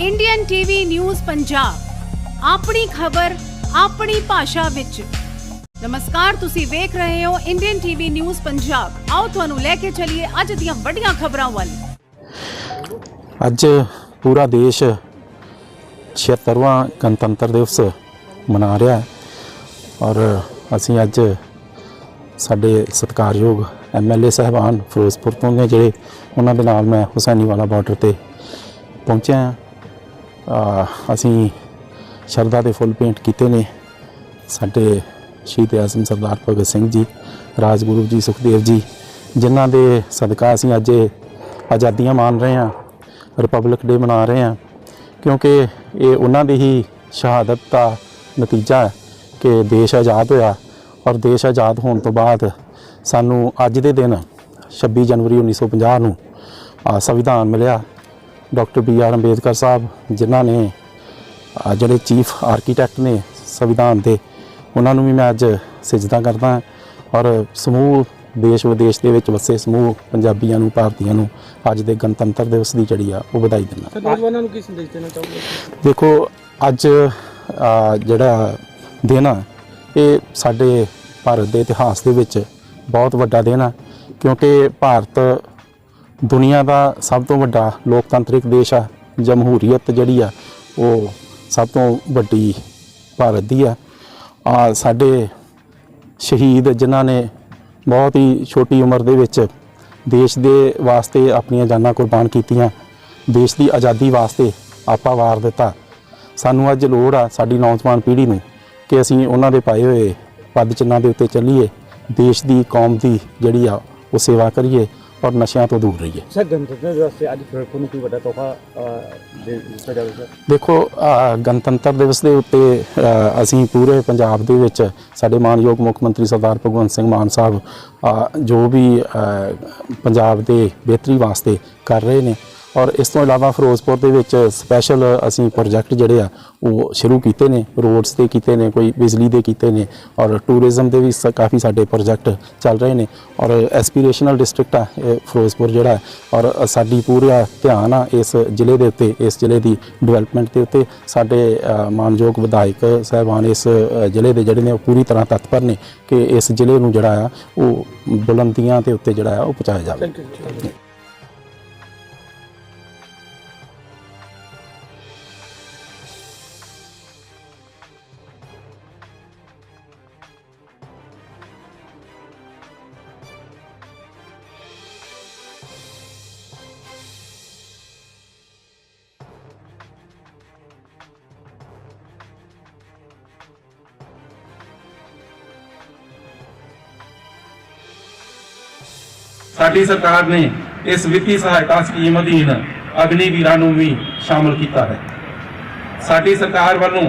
Indian TV news Punjab ਆਪਣੀ ਖਬਰ, ਆਪਣੀ ਭਾਸ਼ਾ ਵਿੱਚ। ਨਮਸਕਾਰ, ਤੁਸੀਂ ਵੇਖ ਰਹੇ ਹੋ ਇੰਡੀਅਨ ਟੀਵੀ ਨਿਊਜ਼ ਪੰਜਾਬ ਆਓ ਤੁਹਾਨੂੰ ਲੈ ਕੇ ਚੱਲੀਏ ਅੱਜ ਦੀਆਂ ਵੱਡੀਆਂ ਖਬਰਾਂ ਵੱਲ। ਅੱਜ ਪੂਰਾ ਦੇਸ਼ 76ਵਾਂ ਗਣਤੰਤਰ ਦਿਵਸ ਮਨਾ ਰਿਹਾ ਹੈ ਔਰ ਅਸੀਂ ਅੱਜ ਸਾਡੇ ਸਤਿਕਾਰਯੋਗ ਐਮਐਲਏ ਸਾਹਿਬਾਨ ਫਿਰੋਜ਼ਪੁਰ ਤੋਂ ਨੇ ਜਿਹੜੇ ਉਹਨਾਂ ਦੇ ਨਾਲ ਮੈਂ ਹੁਸੈਨੀਵਾਲਾ ਬਾਰਡਰ ਤੇ ਪਹੁੰਚਿਆ ਅਸੀਂ ਸ਼ਰਧਾ ਦੇ ਫੁੱਲ ਪੇਂਟ ਕੀਤੇ ਨੇ। ਸਾਡੇ ਸ਼ਹੀਦ ਆਜ਼ਮ ਸਰਦਾਰ ਭਗਤ ਸਿੰਘ ਜੀ, ਰਾਜਗੁਰੂ ਜੀ, ਸੁਖਦੇਵ ਜੀ, ਜਿਨ੍ਹਾਂ ਦੇ ਸਦਕਾ ਅਸੀਂ ਅੱਜ ਆਜ਼ਾਦੀਆਂ ਮਾਣ ਰਹੇ ਹਾਂ ਰਿਪਬਲਿਕ ਡੇ ਮਨਾ ਰਹੇ ਹਾਂ, ਕਿਉਂਕਿ ਇਹ ਉਹਨਾਂ ਦੀ ਹੀ ਸ਼ਹਾਦਤ ਦਾ ਨਤੀਜਾ ਹੈ ਕਿ ਦੇਸ਼ ਆਜ਼ਾਦ ਹੋਇਆ ਔਰ ਦੇਸ਼ ਆਜ਼ਾਦ ਹੋਣ ਤੋਂ ਬਾਅਦ ਸਾਨੂੰ ਅੱਜ ਦੇ ਦਿਨ 26 ਜਨਵਰੀ 1950 ਨੂੰ ਸੰਵਿਧਾਨ ਮਿਲਿਆ। Doctor B R Ambedkar sahib ਜਿਨ੍ਹਾਂ ਨੇ ਜਿਹੜੇ ਚੀਫ ਆਰਕੀਟੈਕਟ ਨੇ ਸੰਵਿਧਾਨ ਦੇ ਉਹਨਾਂ ਨੂੰ ਵੀ ਮੈਂ ਅੱਜ ਸਜਦਾ ਕਰਦਾ ਔਰ ਸਮੂਹ ਦੇਸ਼ ਵਿਦੇਸ਼ ਦੇ ਵਿੱਚ ਵਸੇ ਸਮੂਹ ਪੰਜਾਬੀਆਂ ਨੂੰ ਭਾਰਤੀਆਂ ਨੂੰ ਅੱਜ ਦੇ ਗਣਤੰਤਰ ਦਿਵਸ ਦੀ ਜਿਹੜੀ ਆ ਉਹ ਵਧਾਈ ਦਿੰਦਾ ਸਰ ਨੌਜਵਾਨਾਂ ਨੂੰ ਕੀ ਸੰਦੇਸ਼ ਦੇਣਾ ਚਾਹੋਗੇ? ਦੇਖੋ ਅੱਜ ਜਿਹੜਾ ਦਿਨ ਆ ਇਹ ਸਾਡੇ ਭਾਰਤ ਦੇ ਇਤਿਹਾਸ ਦੇ ਵਿੱਚ ਬਹੁਤ ਵੱਡਾ ਦਿਨ ਆ ਕਿਉਂਕਿ ਭਾਰਤ ਦੁਨੀਆ ਦਾ ਸਭ ਤੋਂ ਵੱਡਾ ਲੋਕਤੰਤਰਿਕ ਦੇਸ਼ ਆ, ਜਮਹੂਰੀਅਤ ਜਿਹੜੀ ਆ, ਉਹ ਸਭ ਤੋਂ ਵੱਡੀ ਭਾਰਤ ਦੀ ਆ। ਆ ਸਾਡੇ ਸ਼ਹੀਦ ਜਿਨ੍ਹਾਂ ਨੇ ਬਹੁਤ ਹੀ ਛੋਟੀ ਉਮਰ ਦੇ ਵਿੱਚ ਦੇਸ਼ ਦੇ ਵਾਸਤੇ ਆਪਣੀਆਂ ਜਾਨਾਂ ਕੁਰਬਾਨ ਕੀਤੀਆਂ, ਦੇਸ਼ ਦੀ ਆਜ਼ਾਦੀ ਵਾਸਤੇ ਆਪਾ ਵਾਰ ਦਿੱਤਾ। ਸਾਨੂੰ ਅੱਜ ਲੋੜ ਆ ਸਾਡੀ ਨੌਜਵਾਨ ਪੀੜ੍ਹੀ ਨੂੰ ਕਿ ਅਸੀਂ ਉਹਨਾਂ ਦੇ ਪਾਏ ਹੋਏ ਪਦ ਚਿੰਨ੍ਹਾਂ ਦੇ ਉੱਤੇ ਚੱਲੀਏ, ਦੇਸ਼ ਦੀ ਕੌਮ ਦੀ ਜਿਹੜੀ ਆ, ਉਹ ਸੇਵਾ ਕਰੀਏ। ਔਰ ਨਸ਼ਿਆਂ ਤੋਂ ਦੂਰ ਰਹੀਏ। ਸਰ ਗਣਤੰਤਰ ਦਿਵਸ ਤੇ ਅੱਜ ਫਿਰੋਜ਼ਪੁਰ ਨੂੰ ਕੋਈ ਵੱਡਾ ਤੋਹਫਾ ਦਿੱਤਾ ਜਾਵੇ ਸਰ? ਦੇਖੋ ਗਣਤੰਤਰ ਦਿਵਸ ਦੇ ਉੱਤੇ ਅਸੀਂ ਪੂਰੇ ਪੰਜਾਬ ਦੇ ਵਿੱਚ ਸਾਡੇ ਮਾਨਯੋਗ ਮੁੱਖ ਮੰਤਰੀ ਸਰਦਾਰ ਭਗਵੰਤ ਸਿੰਘ ਮਾਨ ਸਾਹਿਬ ਜੋ ਵੀ ਪੰਜਾਬ ਦੇ ਬਿਹਤਰੀ ਵਾਸਤੇ ਕਰ ਰਹੇ ਨੇ ਔਰ ਇਸ ਤੋਂ ਇਲਾਵਾ ਫਿਰੋਜ਼ਪੁਰ ਦੇ ਵਿੱਚ ਸਪੈਸ਼ਲ ਅਸੀਂ ਪ੍ਰੋਜੈਕਟ ਜਿਹੜੇ ਆ, ਉਹ ਸ਼ੁਰੂ ਕੀਤੇ ਨੇ ਰੋਡਸ ਤੇ ਕੀਤੇ ਨੇ, ਕੋਈ ਬਿਜਲੀ ਦੇ ਕੀਤੇ ਨੇ ਔਰ ਟੂਰਿਜ਼ਮ ਦੇ ਵੀ ਸ- ਕਾਫੀ ਸਾਡੇ ਪ੍ਰੋਜੈਕਟ ਚੱਲ ਰਹੇ ਨੇ ਔਰ ਐਸਪੀਰੇਸ਼ਨਲ ਡਿਸਟ੍ਰਿਕਟ ਆ ਫਿਰੋਜ਼ਪੁਰ ਜਿਹੜਾ ਔਰ ਸਾਡੀ ਪੂਰਾ ਧਿਆਨ ਆ ਇਸ ਜ਼ਿਲ੍ਹੇ ਦੇ ਉੱਤੇ, ਇਸ ਜ਼ਿਲ੍ਹੇ ਦੀ ਡਿਵੈਲਪਮੈਂਟ ਦੇ ਉੱਤੇ ਸਾਡੇ ਮਾਨਯੋਗ ਵਿਧਾਇਕ ਸਾਹਿਬਾਨ ਇਸ ਜ਼ਿਲ੍ਹੇ ਦੇ ਜਿਹੜੇ ਨੇ, ਉਹ ਪੂਰੀ ਤਰ੍ਹਾਂ ਤਤਪਰ ਨੇ ਕਿ ਇਸ ਜ਼ਿਲ੍ਹੇ ਨੂੰ ਜਿਹੜਾ ਆ, ਉਹ ਬੁਲੰਦੀਆਂ ਦੇ ਉੱਤੇ ਜਿਹੜਾ ਆ, ਉਹ ਪਹੁੰਚਾਇਆ ਜਾਵੇ। ਸਾਡੀ ਸਰਕਾਰ ਨੇ ਇਸ ਵਿੱਤੀ ਸਹਾਇਤਾ ਸਕੀਮ ਅਧੀਨ ਅਗਨੀਵੀਰਾਂ ਨੂੰ ਵੀ ਸ਼ਾਮਲ ਕੀਤਾ ਹੈ। ਸਾਡੀ ਸਰਕਾਰ ਵੱਲੋਂ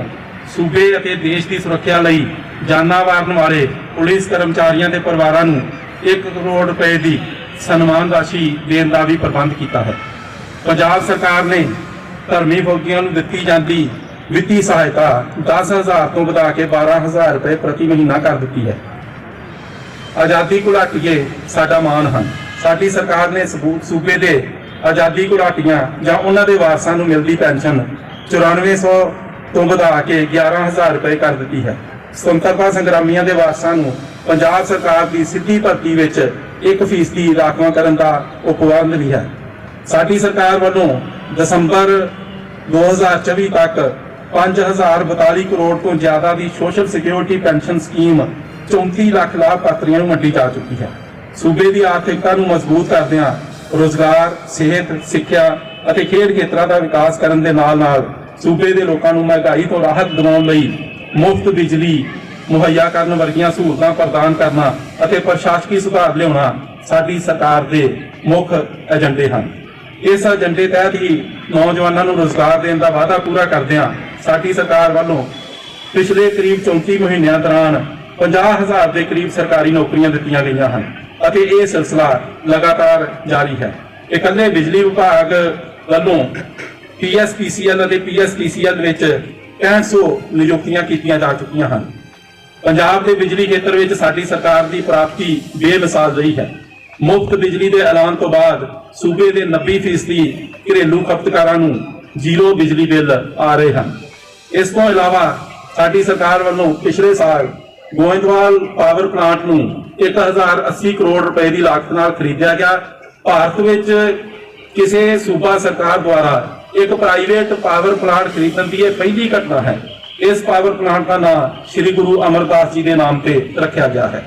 ਸੂਬੇ ਅਤੇ ਦੇਸ਼ ਦੀ ਸੁਰੱਖਿਆ ਲਈ ਜਾਨਾਂ ਵਾਰਨ ਵਾਲੇ ਪੁਲਿਸ ਕਰਮਚਾਰੀਆਂ ਦੇ ਪਰਿਵਾਰਾਂ ਨੂੰ 1 ਕਰੋੜ ਰੁਪਏ ਦੀ ਸਨਮਾਨ ਰਾਸ਼ੀ ਦੇਣ ਦਾ ਵੀ ਪ੍ਰਬੰਧ ਕੀਤਾ ਹੈ। ਪੰਜਾਬ ਸਰਕਾਰ ਨੇ ਧਰਮੀ ਫੌਜੀਆਂ ਨੂੰ ਦਿੱਤੀ ਜਾਂਦੀ ਵਿੱਤੀ ਸਹਾਇਤਾ 10000 ਤੋਂ ਵਧਾ ਕੇ 12000 ਰੁਪਏ ਪ੍ਰਤੀ ਮਹੀਨਾ ਕਰ ਦਿੱਤੀ ਹੈ। ਆਜ਼ਾਦੀ ਘੁਲਾਟੀਏ ਸਾਡਾ ਮਾਣ ਹਨ। ਸਾਡੀ ਸਰਕਾਰ ਨੇ ਸਬੂਤ ਸੂਬੇ ਦੇ ਆਜ਼ਾਦੀ ਘੁਲਾਟੀਆਂ ਜਾਂ ਉਹਨਾਂ ਦੇ ਵਾਰਸਾਂ ਨੂੰ ਮਿਲਦੀ ਪੈਨਸ਼ਨ 9400 ਤੋਂ ਵਧਾ ਕੇ 11000 ਰੁਪਏ ਕਰ ਦਿੱਤੀ ਹੈ। ਸੁਤੰਤਰਤਾ ਸੰਗਰਾਮੀਆਂ ਦੇ ਵਾਰਸਾਂ ਨੂੰ ਪੰਜਾਬ ਸਰਕਾਰ ਦੀ ਸਿੱਧੀ ਭਰਤੀ ਵਿੱਚ 1% ਦੀ ਰਾਖਵਾਂਕਰਨ ਦਾ ਉਪਬੰਧ ਵੀ ਹੈ। ਸਾਡੀ ਸਰਕਾਰ ਵੱਲੋਂ ਦਸੰਬਰ 2024 ਤੱਕ 5042 ਕਰੋੜ ਤੋਂ ਜ਼ਿਆਦਾ ਦੀ social security pension scheme 34 lakh ਲਾਭਪਾਤਰੀਆਂ ਨੂੰ ਵੰਡੀ ਜਾ ਚੁੱਕੀ ਹੈ। ਸੂਬੇ ਦੀ ਆਰਥਿਕਤਾ ਨੂੰ ਮਜ਼ਬੂਤ ਕਰਦਿਆਂ ਰੋਜ਼ਗਾਰ, ਸਿਹਤ, ਸਿੱਖਿਆ ਅਤੇ ਖੇਡ ਖੇਤਰਾਂ ਦਾ ਵਿਕਾਸ ਕਰਨ ਦੇ ਨਾਲ-ਨਾਲ ਸੂਬੇ ਦੇ ਲੋਕਾਂ ਨੂੰ ਮਹਿੰਗਾਈ ਤੋਂ ਰਾਹਤ ਦਿਵਾਉਣ ਲਈ ਮੁਫਤ ਬਿਜਲੀ ਮੁਹੱਈਆ ਕਰਨ ਵਰਗੀਆਂ ਸਹੂਲਤਾਂ ਪ੍ਰਦਾਨ ਕਰਨਾ ਅਤੇ ਪ੍ਰਸ਼ਾਸਕੀ ਸੁਧਾਰ ਲਿਆਉਣਾ ਸਾਡੀ ਸਰਕਾਰ ਦੇ ਮੁੱਖ ਏਜੰਡੇ ਹਨ। ਇਸ ਏਜੰਡੇ ਤਹਿਤ ਹੀ ਨੌਜਵਾਨਾਂ ਨੂੰ ਰੋਜ਼ਗਾਰ ਦੇਣ ਦਾ ਵਾਅਦਾ ਪੂਰਾ ਕਰਦਿਆਂ ਸਾਡੀ ਸਰਕਾਰ ਵੱਲੋਂ ਪਿਛਲੇ ਕਰੀਬ 34 ਮਹੀਨਿਆਂ ਦੌਰਾਨ 50000 ਦੇ ਕਰੀਬ ਸਰਕਾਰੀ ਨੌਕਰੀਆਂ ਦਿੱਤੀਆਂ ਗਈਆਂ ਹਨ। ਅਤੇ ਇਹ ਸਿਲਸਿਲਾ ਲਗਾਤਾਰ ਜਾਰੀ ਹੈ। ਇਕੱਲੇ ਬਿਜਲੀ ਵਿਭਾਗ ਵੱਲੋਂ ਪੀਐਸਪੀਸੀਐਲ ਅਤੇ ਪੀਐਸਟੀਸੀਐਲ ਵਿੱਚ 6500 ਨਿਯੁਕਤੀਆਂ ਕੀਤੀਆਂ ਜਾ ਚੁੱਕੀਆਂ ਹਨ। ਪੰਜਾਬ ਦੇ ਬਿਜਲੀ ਖੇਤਰ ਵਿੱਚ ਸਾਡੀ ਸਰਕਾਰ ਦੀ ਪ੍ਰਾਪਤੀ ਬੇਮਿਸਾਲ ਰਹੀ ਹੈ। ਮੁਫਤ ਬਿਜਲੀ ਦੇ ਐਲਾਨ ਤੋਂ ਬਾਅਦ ਸੂਬੇ ਦੇ 90% ਘਰੇਲੂ ਖਪਤਕਾਰਾਂ ਨੂੰ ਜ਼ੀਰੋ ਬਿਜਲੀ ਬਿੱਲ ਆ ਰਹੇ ਹਨ। ਇਸ ਤੋਂ ਇਲਾਵਾ ਸਾਡੀ ਸਰਕਾਰ ਵੱਲੋਂ ਪਿਛਲੇ ਸਾਲ ਗੋਇੰਦਵਾਲ ਪਾਵਰ ਪਲਾਂਟ ਨੂੰ 1080 ਕਰੋੜ ਰੁਪਏ ਦੀ ਲਾਗਤ ਨਾਲ ਖਰੀਦਿਆ ਗਿਆ। ਭਾਰਤ ਵਿੱਚ ਕਿਸੇ ਸੂਬਾ ਸਰਕਾਰ ਦੁਆਰਾ ਇੱਕ ਪ੍ਰਾਈਵੇਟ ਪਾਵਰ ਪਲਾਂਟ ਖਰੀਦਣ ਦੀ ਇਹ ਪਹਿਲੀ ਘਟਨਾ ਹੈ। ਇਸ ਪਾਵਰ ਪਲਾਂਟ ਦਾ ਨਾਮ ਸ੍ਰੀ ਗੁਰੂ ਅਮਰਦਾਸ ਜੀ ਦੇ ਨਾਮ ਤੇ ਰੱਖਿਆ ਗਿਆ ਹੈ।